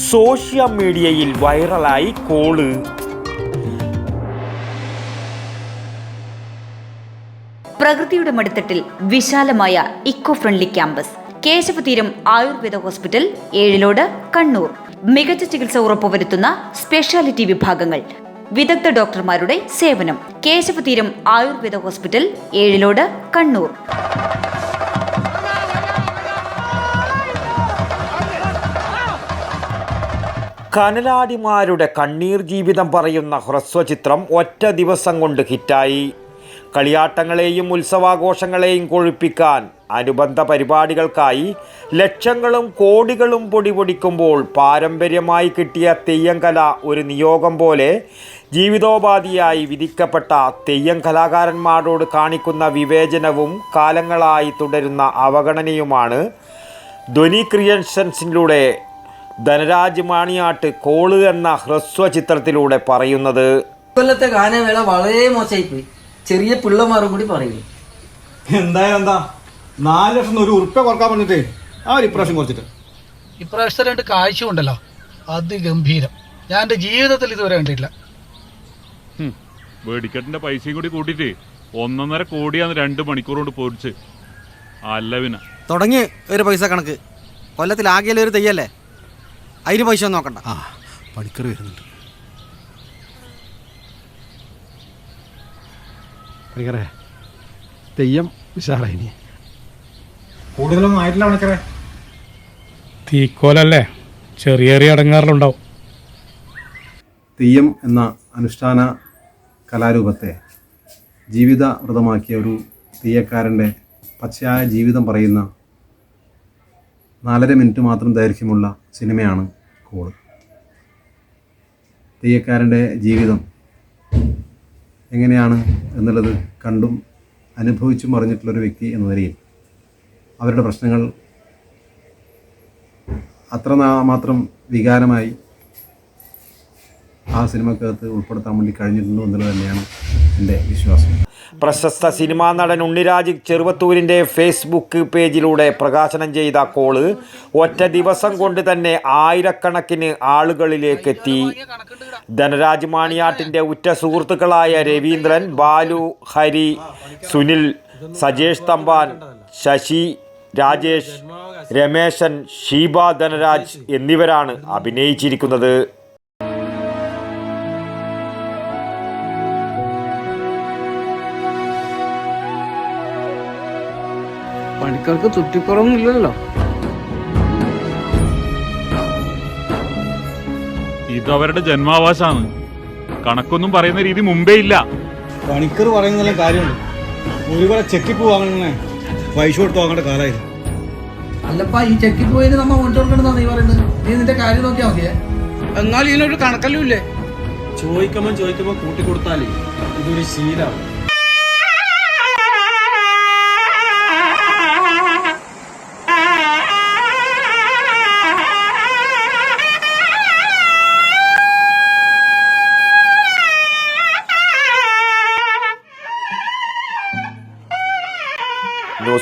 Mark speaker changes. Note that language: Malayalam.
Speaker 1: സോഷ്യൽ മീഡിയയിൽ വൈറലായി കോൾ.
Speaker 2: പ്രകൃതിയുടെ മടിത്തട്ടിൽ വിശാലമായ eco friendly campus Keshavatheeram Ayurveda hospital Ezhilode Kannur. മികച്ച ചികിത്സ ഉറപ്പുവരുത്തുന്ന സ്പെഷ്യാലിറ്റി വിഭാഗങ്ങൾ വിദഗ്ധ ഡോക്ടർമാരുടെ സേവനം കേശവതീരം ആയുർവേദ ഹോസ്പിറ്റൽ ഏഴിലോട് കണ്ണൂർ.
Speaker 1: കനലാടിമാരുടെ കണ്ണീർ ജീവിതം പറയുന്ന ഹ്രസ്വചിത്രം ഒറ്റ ദിവസം കൊണ്ട് ഹിറ്റായി. കളിയാട്ടങ്ങളെയും ഉത്സവാഘോഷങ്ങളെയും കൊഴുപ്പിക്കാൻ അനുബന്ധ പരിപാടികൾക്കായി ലക്ഷങ്ങളും കോടികളും പൊടിപൊടിക്കുമ്പോൾ പാരമ്പര്യമായി കിട്ടിയ തെയ്യംകല ഒരു നിയോഗം പോലെ ജീവിതോപാധിയായി വിധിക്കപ്പെട്ട തെയ്യം കലാകാരന്മാരോട് കാണിക്കുന്ന വിവേചനവും കാലങ്ങളായി തുടരുന്ന അവഗണനയുമാണ് ധ്വനി ക്രിയേഷൻസിലൂടെ ധനരാജ് മാണിയാട്ട് കോൾ എന്ന ഹ്രസ്വ ചിത്രത്തിലൂടെ പറയുന്നത്.
Speaker 3: കൊല്ലത്തെ ഗാനമേള വളരെ മോശമായി പോയി ചെറിയ പിള്ളമാരും കൂടി പറയുന്നു
Speaker 4: എന്തായാലും എന്താ? നാല് ലക്ഷം ഒരു ഉറുപ്പ കുറയ്ക്കാൻ പറഞ്ഞിട്ട് ഒരു ഇപ്രാവശ്യം കുറച്ചിട്ട്.
Speaker 5: ഇപ്രാവശ്യത്തെ രണ്ട് കാഴ്ച ഉണ്ടല്ലോ. അതിഗംഭീരം ഞാൻ എന്റെ ജീവിതത്തിൽ ഇതുവരെ കണ്ടിട്ടില്ല.
Speaker 6: വെടിക്കെട്ടിന്റെ പൈസയും കൂടി കൂട്ടിട്ട് ഒന്നൊന്നര കോടിയാണ് രണ്ട് മണിക്കൂർ കൊണ്ട് പൊരിച്ച്. അല്ല പിന്നെ.
Speaker 7: തുടങ്ങി ഒരു പൈസ കണക്ക്. കൊല്ലത്തിൽ ആകെ ഒരു തെയ്യല്ലേ? അതിന് പൈസ ഒന്നും നോക്കണ്ട.
Speaker 4: ആ പണിക്കർ വരുന്നുണ്ട്. പണിക്കറേ തെയ്യം വിശാലായിനി കൂടുതലൊന്നും ആയിട്ടില്ല പണിക്കറേ.
Speaker 8: തീക്കോലല്ലേ? ചെറിയ ചെറിയ അടങ്ങാറിലുണ്ടാവും
Speaker 9: തെയ്യം എന്ന അനുഷ്ഠാന കലാരൂപത്തെ ജീവിത വ്രതമാക്കിയ ഒരു തെയ്യക്കാരന്റെ പച്ചയായ ജീവിതം പറയുന്ന നാലര മിനിറ്റ് മാത്രം ദൈർഘ്യമുള്ള സിനിമയാണ് കോൾ. തെയ്യക്കാരന്റെ ജീവിതം എങ്ങനെയാണ് എന്നുള്ളത് കണ്ടും അനുഭവിച്ചും അറിഞ്ഞിട്ടുള്ളൊരു വ്യക്തി എന്ന നിലയിൽ അവരുടെ പ്രശ്നങ്ങൾ അത്ര മാത്രം വികാരമായി ആ സിനിമക്കകത്ത് ഉൾപ്പെടുത്താൻ വേണ്ടി കഴിഞ്ഞിട്ടുണ്ടോ എന്നുള്ളത് തന്നെയാണ് എന്റെ വിശ്വാസം.
Speaker 1: പ്രശസ്ത സിനിമാ നടൻ ഉണ്ണിരാജ് ചെറുവത്തൂരിന്റെ ഫേസ്ബുക്ക് പേജിലൂടെ പ്രകാശനം ചെയ്ത കോൾ ഒറ്റ ദിവസം കൊണ്ട് തന്നെ ആയിരക്കണക്കിന് ആളുകളിലേക്ക് എത്തി. ധനരാജ് മാണിയാട്ടിന്റെ ഉറ്റ സുഹൃത്തുക്കളായ രവീന്ദ്രൻ ബാലു ഹരി സുനിൽ സജേഷ് തമ്പാൻ ശശി രാജേഷ് രമേശൻ ഷീബ ധനരാജ് എന്നിവരാണ് അഭിനയിച്ചിരിക്കുന്നത്.
Speaker 3: പണിക്കാർക്ക് ചുറ്റിപ്പുറമൊന്നും ഇല്ലല്ലോ
Speaker 6: ഇത് അവരുടെ ജന്മാവകാശമാണ് കണക്കൊന്നും പറയുന്ന രീതി മുമ്പേ ഇല്ല.
Speaker 4: പണിക്കർ പറയുന്ന കാര്യമുണ്ട്. ഒരുപാട് ചെക്കിപ്പ് വാങ്ങണേ പൈസ കൊടുത്ത് വാങ്ങേണ്ട കാലമായിരുന്നു
Speaker 3: അല്ലപ്പ ഈ ചെക്കിപ്പ് പോയി നമ്മ കൊണ്ടു കൊടുക്കണമെന്നാണ് നീ പറയുന്നത്. നീ നിന്റെ കാര്യം നോക്കിയാ മതിയേ.
Speaker 7: എന്നാൽ ഇതിനൊരു കണക്കല്ലും ഇല്ലേ?
Speaker 4: ചോദിക്കുമ്പോൾ ചോദിക്കുമ്പോൾ കൂട്ടിക്കൊടുത്താലേ ഇതൊരു ശീലമാണ്